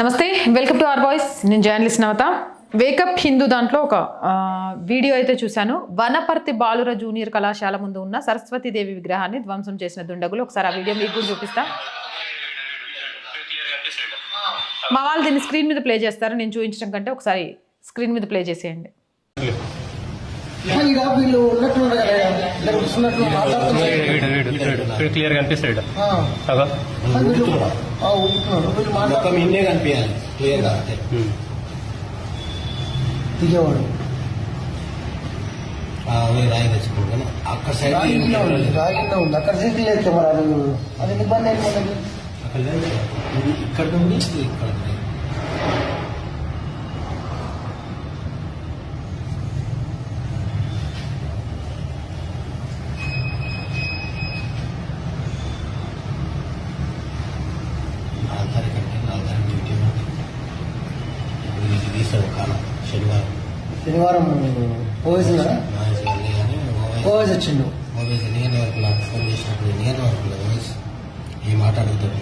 నమస్తే welcome to R boys. నేను journalist Navata. Wake up Hindu దాంట్లో ఒక వీడియో అయితే చూశాను. వనపర్తి బాలుర జూనియర్ కళాశాల ముందు ఉన్న సరస్వతీదేవి విగ్రహాన్ని ధ్వంసం చేసిన దుండగులు. ఒకసారి ఆ వీడియో మీకు చూపిస్తా. మా వాళ్ళు దీన్ని స్క్రీన్ మీద ప్లే చేస్తారు. నేను చూపించడం కంటే ఒకసారి స్క్రీన్ మీద ప్లే చేసేయండి. వీళ్ళు కూర్చున్నట్లు మాట్లాడుతున్నారు. క్లియర్ కనిపిస్తాడు. మొత్తం ఇండే కనిపించాలి. దిగేవాడు. రాయి తెచ్చుకోండి అక్కడ సైడ్ రాగిన్న ఉంది. అక్కడ సీట్లు లేదు కెమెరా. అది ఇబ్బంది నుండి ఇక్కడ శనివారం పోయేసి మహేష్ వెళ్ళి వచ్చిండు. ఓవైస్ ఎన్ని ఫోన్ చేసినప్పుడు నేను వర్క్ ఈ మాట అడుగుతాడు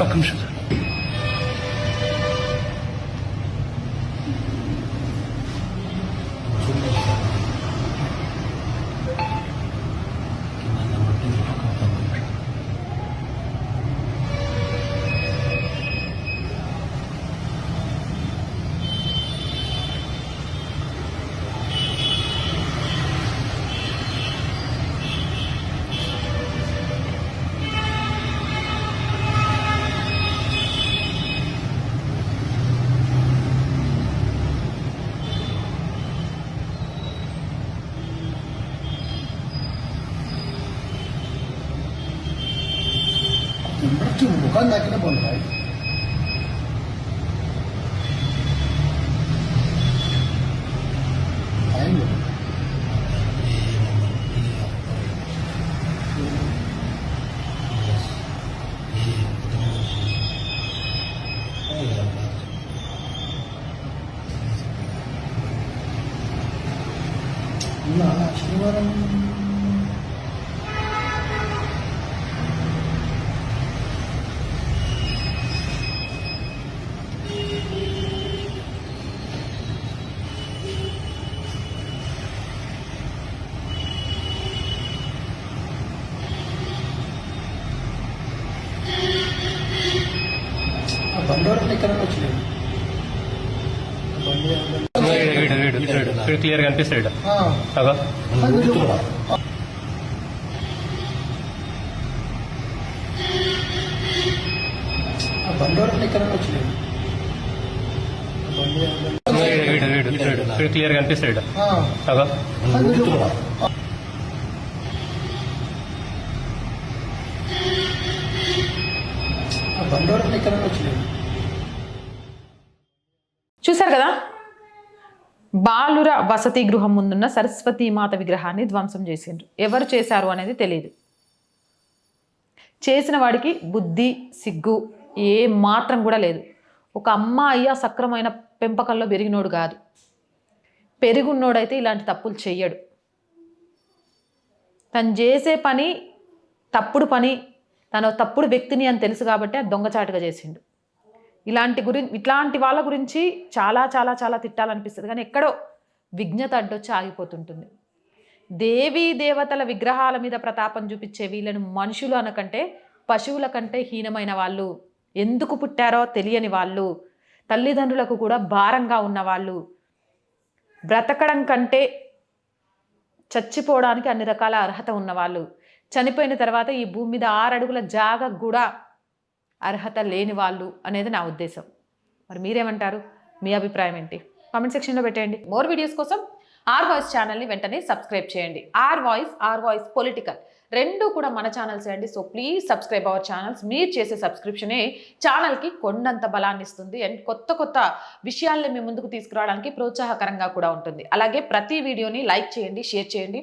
Bakın. Kim bukan lagi na bonfire. Ayan mo. Wala, siguro బండోరం ఎక్కడ వచ్చినాయి క్లియర్ కనిపిస్తాడు బండోరం వచ్చినాయి క్లియర్ కనిపిస్తాడు బండోరం ఎక్కడ వచ్చినాయి. చూశారు కదా? బాలుర వసతి గృహం ముందున్న సరస్వతీ మాత విగ్రహాన్ని ధ్వంసం చేసిండ్రు. ఎవరు చేశారు అనేది తెలియదు చేసిన వాడికి బుద్ధి సిగ్గు ఏ మాత్రం కూడా లేదు. ఒక అమ్మాయి అసక్రమైన పెంపకంలో పెరిగినోడు కాదు. పెరుగున్నోడైతే ఇలాంటి తప్పులు చెయ్యడు. తను చేసే పని తప్పుడు పని తను తప్పుడు వ్యక్తిని అని తెలుసు కాబట్టి అది దొంగచాటుగా చేసిండు. ఇలాంటి గురి ఇట్లాంటి వాళ్ళ గురించి చాలా చాలా చాలా తిట్టాలనిపిస్తుంది. కానీ ఎక్కడో విజ్ఞత అడ్డొచ్చి ఆగిపోతుంటుంది. దేవీ దేవతల విగ్రహాల మీద ప్రతాపం చూపించే వీళ్ళను మనుషులు అనకంటే పశువుల కంటే హీనమైన వాళ్ళు ఎందుకు పుట్టారో తెలియని వాళ్ళు తల్లిదండ్రులకు కూడా భారంగా ఉన్నవాళ్ళు బ్రతకడం కంటే చచ్చిపోవడానికి అన్ని రకాల అర్హత ఉన్నవాళ్ళు చనిపోయిన తర్వాత ఈ భూమి మీద ఆరు అడుగుల జాగ కూడా అర్హత లేని వాళ్ళు అనేది నా ఉద్దేశం. మరి మీరేమంటారు? మీ అభిప్రాయం ఏంటి? కామెంట్ సెక్షన్లో పెట్టేయండి. మోర్ వీడియోస్ కోసం ఆర్ వాయిస్ ఛానల్ని వెంటనే సబ్స్క్రైబ్ చేయండి. R voice R voice political రెండు కూడా మన ఛానల్సే అండి. So please subscribe our channels. మీరు చేసే సబ్స్క్రిప్షనే ఛానల్కి కొండంత బలాన్ని ఇస్తుంది. అండ్ కొత్త కొత్త విషయాల్ని మీ ముందుకు తీసుకురావడానికి ప్రోత్సాహకరంగా కూడా ఉంటుంది. అలాగే ప్రతి వీడియోని లైక్ చేయండి షేర్ చేయండి.